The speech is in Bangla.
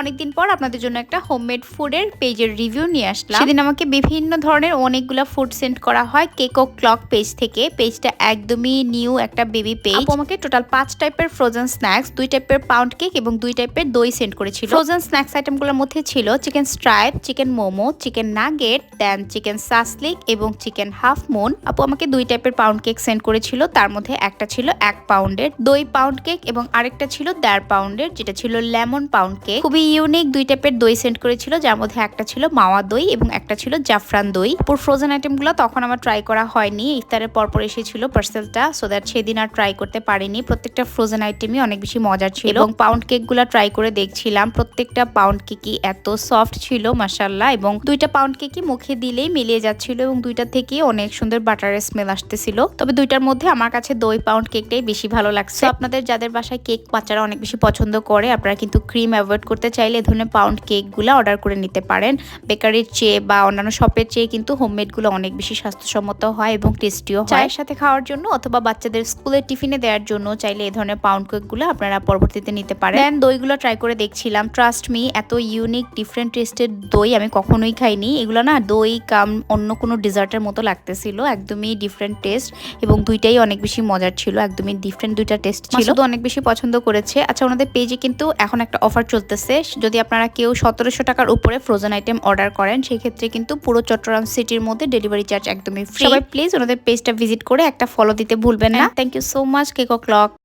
অনেকদিন পর আপনাদের জন্য একটা হোমমেড ফুডের পেজের রিভিউ নিয়ে আসলাম। সেদিন আমাকে বিভিন্ন ধরনের অনেকগুলা ফুড সেন্ড করা হয় কেক ও ক্লক পেজ থেকে। পেজটা একদমই নিউ একটা বেবি পেজ আমাকে টোটাল পাঁচ টাইপের ফ্রোজেন স্ন্যাক্স দুই টাইপের পাউন্ড কেক এবং দুই টাইপের দই সেন্ড করেছিল। ফ্রোজেন স্ন্যাক্স আইটেমগুলোর মধ্যে ছিল chicken stripe chicken momo chicken nugget then chicken shashlik এবং চিকেন হাফ মুন আপু আমাকে দুই টাইপের পাউন্ড কেক সেন্ড করেছিল তার মধ্যে একটা ছিল এক পাউন্ডের দই পাউন্ড কেক এবং আরেকটা ছিল দেড় পাউন্ডের যেটা ছিল লেমন পাউন্ড কেক খুবই ইউনিক দুই টাইপের দই সেন্ড করেছিল, যার মধ্যে একটা ছিল মাওয়া দই এবং একটা ছিল জাফরান দই। পুরো ফ্রোজেন আইটেমগুলো তখন আমার ট্রাই করা হয়নি, ইফতারের পরপর এসেছিল পার্সেলটা সো দ্যাট সেদিন আর ট্রাই করতে পারিনি। প্রত্যেকটা ফ্রোজেন আইটেমই অনেক বেশি মজার ছিল। এবং পাউন্ড কেকগুলো ট্রাই করে দেখছিলাম, প্রত্যেকটা পাউন্ড কেকই এত সফট ছিল মাসাল্লাহ এবং দুইটা পাউন্ড কেকই মুখে দিলেই মিলিয়ে যাচ্ছিল এবং দুইটা থেকে অনেক সুন্দর বাটারের স্মেল আসতেছিল। তবে দুইটার মধ্যে আমার কাছে দই পাউন্ড কেকটাই বেশি ভালো লাগছে। আপনাদের যাদের বাসায় কেক বাচ্চারা অনেক বেশি পছন্দ করে, আপনারা কিন্তু ক্রিম অ্যাভয়েড করতে চাইলে এই ধরনের পাউন্ড কেকগুলো অর্ডার করে নিতে পারেন। বেকারির চেয়ে বা অন্যান্য শপের চেয়ে কিন্তু হোমমেডগুলো অনেক বেশি স্বাস্থ্যসম্মত হয় এবং টেস্টিও হয়। চায়ের সাথে খাওয়ার জন্য অথবা বাচ্চাদের স্কুলের টিফিনে দেওয়ার জন্য চাইলে এই ধরনের পাউন্ড কেকগুলো আপনারা পরবর্তীতে নিতে পারেন। দেন দইগুলো ট্রাই করে দেখছিলাম। ট্রাস্ট মি এত ইউনিক ডিফারেন্ট টেস্টের দই আমি কখনোই খাইনি। এগুলো না দই কাম অন্য কোনো ডেজার্টের মতো লাগতেছিল। একদমই ডিফারেন্ট টেস্ট এবং দুইটাই অনেক বেশি মজার ছিল। একদমই ডিফারেন্ট দুইটা টেস্ট ছিল। তো অনেক বেশি পছন্দ করেছে। আচ্ছা ওনাদের পেজে কিন্তু এখন একটা অফার চলতেছে। যদি আপনারা কেউ সতেরোশো টাকার উপরে ফ্রোজেন আইটেম অর্ডার করেন সেক্ষেত্রে কিন্তু পুরো চট্টগ্রাম সিটির মধ্যে ডেলিভারি চার্জ একদমই ফ্রি সবাই প্লিজ ওনাদের পেজটা ভিজিট করে একটা ফলো দিতে ভুলবেন না। Thank you so much cake clock